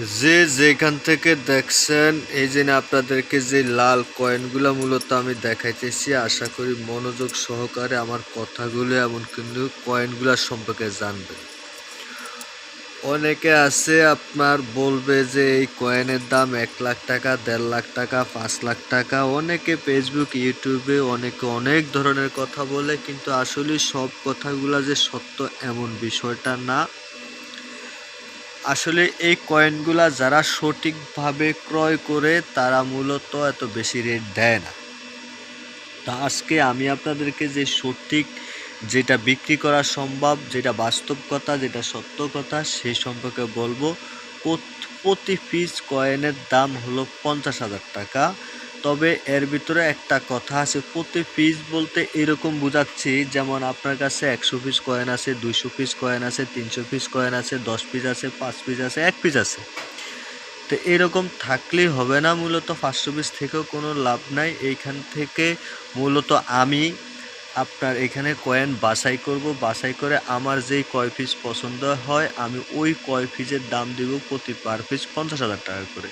যে যেখান থেকে দেখছেন, এই যে আপনাদেরকে যে লাল কয়েনগুলো মূলত আমি দেখাইতেছি, আশা করি মনোযোগ সহকারে আমার কথাগুলো এমন কিন্তু কয়েনগুলোর সম্পর্কে জানবেন। অনেকে আছে আপনার বলবে যে এই কয়েনের দাম এক লাখ টাকা, দেড় লাখ টাকা, পাঁচ লাখ টাকা। অনেকে ফেসবুক ইউটিউবে অনেকে অনেক ধরনের কথা বলে, কিন্তু আসলে সব কথাগুলো যে সত্য এমন বিষয়টা না। আসলে এই কয়েনগুলা যারা সঠিকভাবে ক্রয় করে, তারা মূলত এত বেশি রেট দেয় না। তা আজকে আমি আপনাদেরকে যে সঠিক যেটা বিক্রি করা সম্ভব, যেটা বাস্তব কথা, যেটা সত্য কথা সেই সম্পর্কে বলব। প্রতি পিস কয়েনের দাম হলো পঞ্চাশ হাজার টাকা। তবে এর ভিতরে একটা কথা আছে, প্রতি পিস বলতে এরকম বোঝাচ্ছি, যেমন আপনার কাছে একশো পিস কয়েন আছে, দুইশো পিস কয়েন আছে, তিনশো পিস কয়েন আছে, দশ পিস আছে, পাঁচ পিস আছে, এক পিস আছে। তো এরকম থাকলেই হবে না, মূলত পাঁচশো পিস থেকেও কোনো লাভ নাই। এইখান থেকে মূলত আমি আপনার এখানে কয়েন বাছাই করব, বাছাই করে আমার যেই কয় পিস পছন্দ হয়, আমি ওই কয় পিসের দাম দিব প্রতি পার পিস পঞ্চাশ হাজার টাকা করে।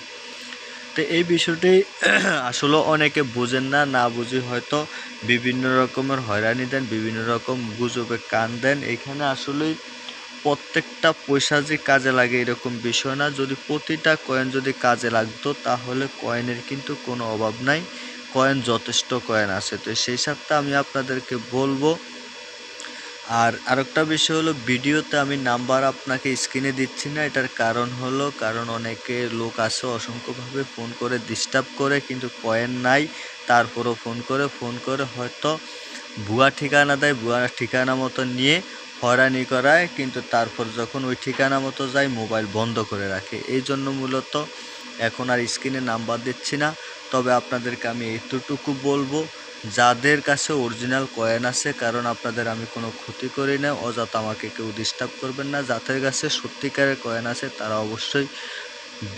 তো এই বিষয়টি আসলে অনেকে বোঝেন না না বুঝে হয়তো বিভিন্ন রকমের হয়রানি দেন, বিভিন্ন রকম গুজবে কান দেন। এখানে আসলেই প্রত্যেকটা পয়সা যে কাজে লাগে এরকম বিষয় না। যদি প্রতিটা কয়েন যদি কাজে লাগতো, তাহলে কয়েনের কিন্তু কোনো অভাব নাই। কয়েন যথেষ্ট কয়েন আছে। তো সেই সাথে আমি আপনাদেরকে বলব আর আরেকটা বিষয় হলো, ভিডিওতে আমি নাম্বার আপনাকে স্ক্রিনে দিচ্ছি না, এটার কারণ হলো, কারণ অনেকে লোক আসে অসংখ্যভাবে ফোন করে ডিস্টার্ব করে, কিন্তু কয়েন নাই, তারপরও ফোন করে ফোন করে হয়তো ভুয়া ঠিকানা দেয়, ভুয়া ঠিকানা মতো নিয়ে হয়রানি করায়, কিন্তু তারপর যখন ওই ঠিকানা মতো যায়, মোবাইল বন্ধ করে রাখে। এই জন্য মূলত এখন আর স্ক্রিনে নাম্বার দিচ্ছি না। তবে আপনাদেরকে আমি এতটুকু বলব যাদের কাছে অরিজিনাল কয়েন আছে, কারণ আপনাদের আমি কোনো ক্ষতি করি না, অযথা আমাকে কেউ ডিস্টার্ব করবেন না। যাদের কাছে সত্যিকারের কয়েন আছে, তারা অবশ্যই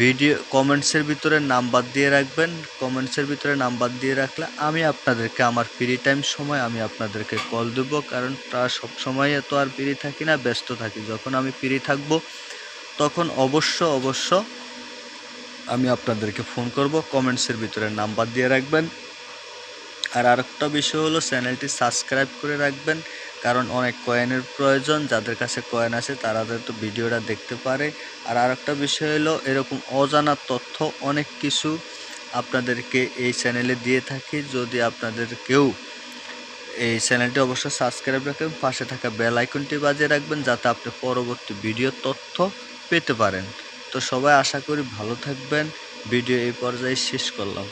ভিডিও কমেন্টসের ভিতরে নাম্বার দিয়ে রাখবেন। কমেন্টসের ভিতরে নাম্বার দিয়ে রাখলে আমি আপনাদেরকে আমার ফ্রি টাইম সময় আমি আপনাদেরকে কল দেবো, কারণ প্রায় সব সময় তো আর ফ্রি থাকি না, ব্যস্ত থাকি। যখন আমি ফ্রি থাকব, তখন অবশ্য অবশ্য আমি আপনাদেরকে ফোন করব। কমেন্টসের ভিতরে নাম্বার দিয়ে রাখবেন। আর আরেকটা বিষয় হলো, চ্যানেলটি সাবস্ক্রাইব করে রাখবেন, কারণ অনেক কয়েনের প্রয়োজন। যাদের কাছে কয়েন আছে, তারা তো ভিডিওটা দেখতে পারে। আর আরেকটা বিষয় হলো, এরকম অজানা তথ্য অনেক কিছু আপনাদেরকে এই চ্যানেলে দিয়ে থাকি। যদি আপনাদের কেউ এই চ্যানেলটি অবশ্যই সাবস্ক্রাইব রাখবেন পাশে থাকা বেল আইকনটি বাজিয়ে রাখবেন, যাতে আপনি পরবর্তী ভিডিও তথ্য পেতে পারেন। তো সবাই আশা করি ভালো থাকবেন। ভিডিও এই পর্যায়ে শেষ করলাম।